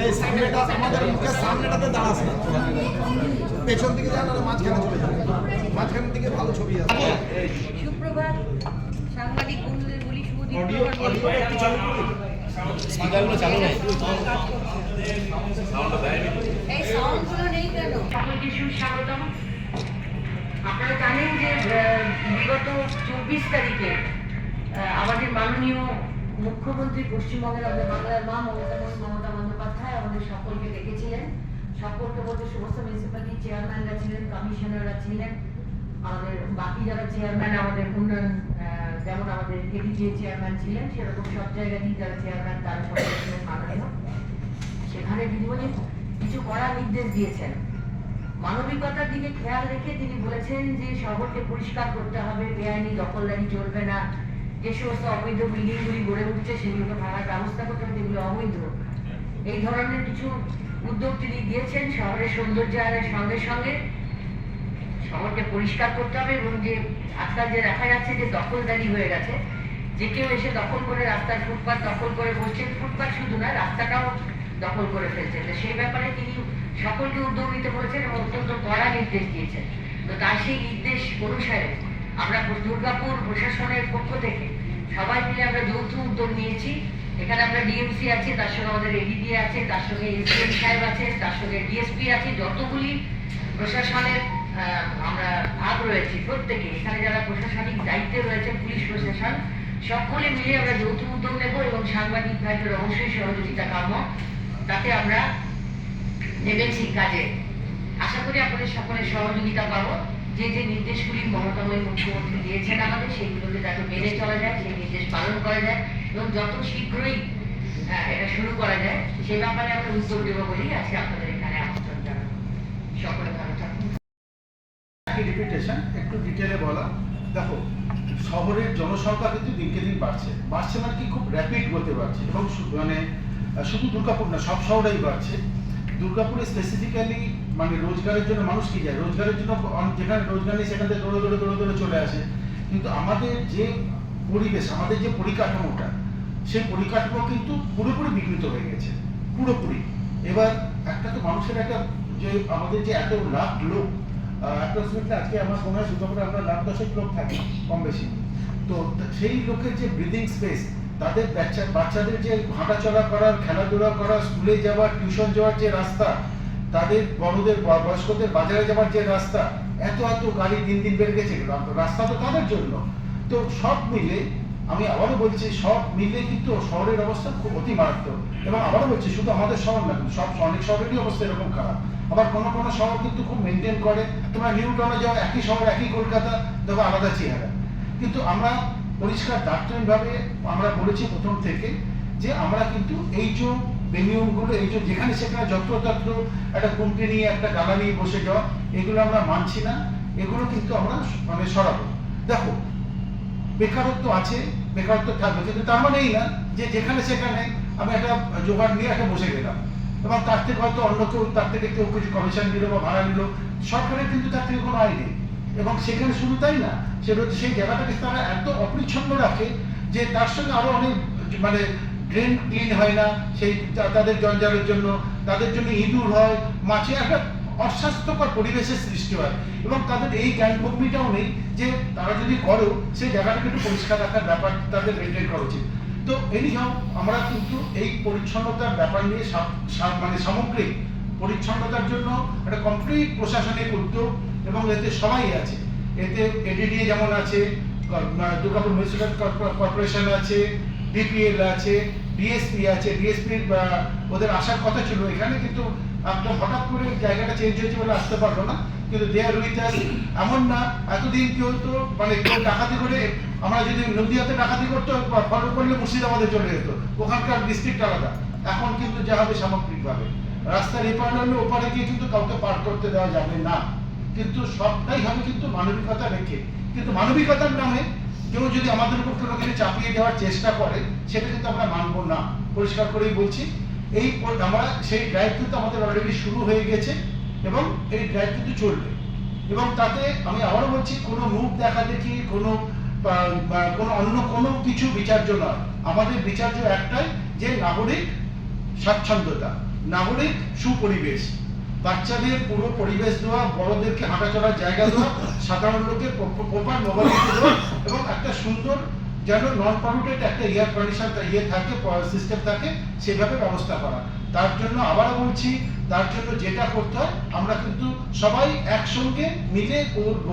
এই সামনেটা আমাদের মুখের সামনেটাতে দাঁড়াস না পেছন দিকে যান আর মাঝখানে চলে যান। মাঝখান থেকে ভালো ছবি সুপ্রভাত সাংবাদিক বন্ধুদের বলি শুভ স্পিকারগুলো চালু নেই। এই সাউন্ডগুলো নেই কেন? সকলকে সুস্বাগতম। আপনারা জানেন যে বিগত চব্বিশ তারিখে আমাদের মাননীয় মুখ্যমন্ত্রী পশ্চিমবঙ্গের আমাদের বাংলার মা মমতা মমতা বন্দ্যোপাধ্যায় আমাদের সকলকে ডেকেছিলেন। সকলকে বলতে সমস্ত মিউনিসিপ্যালিটি চেয়ারম্যানরা ছিলেন কমিশনাররা ছিলেন, আমাদের বাকি যারা চেয়ারম্যান আমাদের উন্নয়ন যেমন আমাদের কেডিজিএ চেয়ারম্যান ছিলেন, সেরকম সব জায়গাতেই যারা চেয়ারম্যান তারা সকলে ছিলেন মাননীয়। সেখানে দিদিমণি কিছু করার নির্দেশ দিয়েছেন। মানবিকতার দিকে খেয়াল রেখে তিনি বলেছেন যে শহরকে পরিষ্কার করতে হবে, বেআইনি দখলদারি চলবে না। যে সমস্ত অবৈধ বিল্ডিংগুলি গড়ে উঠছে, সেগুলোকে ভাঙার ব্যবস্থা করতে হবে, যেগুলো অবৈধ। এই ধরনের কিছু উদ্যোগ তিনি দিয়েছেন শহরের সৌন্দর্যায়নের সঙ্গে সঙ্গে। শহরকে পরিষ্কার করতে হবে এবং যে আজকাল যে দেখা যাচ্ছে যে দখলদারি হয়ে গেছে, যে কেউ এসে দখল করে রাস্তার ফুটপাত দখল করে বসছেন ফুটপাত শুধু না, রাস্তাটাও দখল করে ফেলছেন তো সেই ব্যাপারে তিনি সকলকে উদ্যোগ নিতে বলেছেন এবং অত্যন্ত কড়া নির্দেশ দিয়েছেন। তো তার সেই নির্দেশ অনুসারে আমরা দুর্গাপুর প্রশাসনের পক্ষ থেকে সবাই মিলে আমরা যৌথ উদ্যোগ নিয়েছি। এখানে আমরা ডিএমসি আছে, তার সঙ্গে আমাদের এডিডি আছে, তার সঙ্গে এসডিএম সাহেব আছে, তার সঙ্গে ডিএসপি আছে, যতগুলি প্রশাসনের আমরা ভাগ রয়েছে প্রত্যেকে, এখানে যারা প্রশাসনিক দায়িত্বে রয়েছে, পুলিশ প্রশাসন, সকলে মিলে আমরা যৌথ উদ্যোগ নেব এবং সাংবাদিক ভাইদের অবশ্যই সহযোগিতা কাম্য। তাতে আমরা নেমেছি কাজে। আশা করি আপনাদের সকলের সহযোগিতা পাবো। যে যে নির্দেশগুলি মমতাময়ী মুখ্যমন্ত্রী দিয়েছেন আমাদের, সেগুলোকে যাতে মেনে চলা যায়, সেই নির্দেশ পালন করা যায় এবং যত শীঘ্রই এটা শুরু করা যায়, সে ব্যাপারে আমরা উদ্যোগ দেবো বলেই আজকে আপনাদের এখানে আমন্ত্রণ জানাব সকলে ভালো থাকুন। একটু ডিটেলে বলা। দেখো, শহরের জনসংখ্যা কিন্তু দিনকে দিন বাড়ছে। বাড়ছে মানে কি? খুব র্যাপিড গতি বাড়ছে। এবং মানে শুধু দুর্গাপুর না, সব শহরেই বাড়ছে। দুর্গাপুরে স্পেসিফিক্যালি মানে রোজগারের জন্য মানুষ কি যায়? রোজগারের জন্য যেখানে রোজগার নেই, সেখান থেকে দৌড়ে দৌড়ে দৌড়ে দৌড়ে চলে আসে। কিন্তু আমাদের যে পরিবেশ, আমাদের যে পরিকাঠামোটা, সেই পরিকাঠামো কিন্তু পুরোপুরি বিঘ্নিত হয়ে গেছে। পুরোপুরি। এবার একটা তো মানুষের একটা যে আমাদের যে এত লাখ লোক আজকে আমার মনে হয় দুর্গাপুরে আমরা লাখ দশেক লোক থাকি, কম বেশি। তো সেই লোকের যে ব্রিদিং স্পেস তাদের বাচ্চা বাচ্চাদের যে হাঁটাচলা করার, খেলাধুলা করা স্কুলে যাওয়ার টিউশন যাওয়ার যে রাস্তা তাদের বড়দের বয়স্কদের বাজারে যাওয়ার যে রাস্তা, এত এত গাড়ি দিন দিন বেড়ে গেছে। রাস্তা তো তাদের জন্য। তো সব মিলে, আমি আবারও বলছি, সব মিলে কিন্তু শহরের অবস্থা খুব অতি মারাত্মক। এবং আবারও বলছি, শুধু আমাদের শহর না, সব অনেক শহরেরই অবস্থা এরকম খারাপ। আবার কোনো কোনো শহর কিন্তু খুব মেনটেন করে। তোমরা নিউ টাউনে যাও, একই শহর, একই কলকাতা, দেখো আলাদা চেহারা। কিন্তু আমরা পরিষ্কার দার্থহীনভাবে আমরা বলেছি প্রথম থেকে যে আমরা কিন্তু এই যে বেনিয়মগুলো এই যে যেখানে সেখানে যত্রতত্র একটা কুমটি নিয়ে, একটা গালা নিয়ে বসে যাওয়া, এগুলো আমরা মানছি না। এগুলো কিন্তু আমরা মানে সরাবো। দেখো, বেকারত্ব আছে, বেকারত্ব থাকবে, কিন্তু তার মানে এই না যে যেখানে সেখানে আমি একটা জোগাড় নিয়ে একটা বসে গেলাম। এবং তার থেকে হয়তো অন্য কেউ, তার থেকে কেউ কিছু কমিশন দিল বা ভাড়া নিল, সরকারের কিন্তু তার থেকে কোনো আয় নেই। এবং সেখানে শুধু তাই না সেটা সেই জায়গাটাকে তারা এত অপরিচ্ছন্ন রাখে যে তার সঙ্গে আরও অনেক মানে ড্রেন ক্লিন হয় না। সেই তাদের জঞ্জালের জন্য, তাদের জন্য ইঁদুর হয়। মাছে একটা অস্বাস্থ্যকর পরিবেশের সৃষ্টি হয়। এবং তাদের এই জ্ঞানভূমিটাও নেই যে তারা যদি করো, সেই জায়গাটাকে একটু পরিষ্কার রাখার ব্যাপার তাদের মেনটেন করা উচিত। তো এনিহাও আমরা কিন্তু এই পরিচ্ছন্নতার ব্যাপার নিয়ে মানে সামগ্রিক পরিচ্ছন্নতার জন্য একটা কমপ্লিট প্রশাসনিক উদ্যোগ এবং এতে সবাই আছে। এতে এডিডি যেমন আছে দুর্গাপুর মিউনিসিপ্যাল কর্পোরেশন আছে ডিপিএল আছে ডিএসপি আছে ডিএসপির ওদের আসার কথা ছিল এখানে, কিন্তু একদম হঠাৎ করে জায়গাটা চেঞ্জ হয়েছে বলে আসতে পারল না। কিন্তু দেয়ার উইথ আস এমন না, এতদিন কেউ তো মানে কেউ ডাকাতি করে, আমরা যদি নদীয়াতে ডাকাতি করতো ফলো করলে মুর্শিদাবাদে চলে যেত। ওখানকার ডিস্ট্রিক্ট আলাদা। এখন কিন্তু যা হবে সামগ্রিকভাবে। রাস্তার এপার হলে ওপারে গিয়ে কিন্তু কাউকে পার করতে দেওয়া যাবে না। কিন্তু সবটাই হবে কিন্তু মানবিকতা রেখে। কিন্তু মানবিকতার নামে কেউ যদি আমাদের উপর কোনো কিছু চাপিয়ে দেওয়ার চেষ্টা করে, সেটা কিন্তু আমরা মানবো না। পরিষ্কার করেই বলছি, এই আমরা সেই ড্রাইভ কিন্তু আমাদের অলরেডি শুরু হয়ে গেছে এবং এই ড্রাইভ কিন্তু চলবে। এবং তাতে আমি আবারও বলছি, কোনো মুখ দেখা দেখি, কোনো কোনো অন্য কোনো কিছু বিচার্য নয়। আমাদের বিচার্য একটাই যে নাগরিক স্বাচ্ছন্দ্যতা, নাগরিক সুপরিবেশ। বাচ্চাদের পুরো পরিবেশ দেওয়া বড়দেরকে হাঁটাচড়ার জায়গা দেওয়া সাধারণ লোকের প্রপার মোবাইল দেওয়া এবং একটা সুন্দর যেন নন পলিউটেড একটা এয়ার কন্ডিশন ইয়ে থাকে সিস্টেম থাকে, সেভাবে ব্যবস্থা করা। তার জন্য আবারও বলছি, তার জন্য যেটা করতে হয়, আমরা কিন্তু সবাই একসঙ্গে মিলে করব।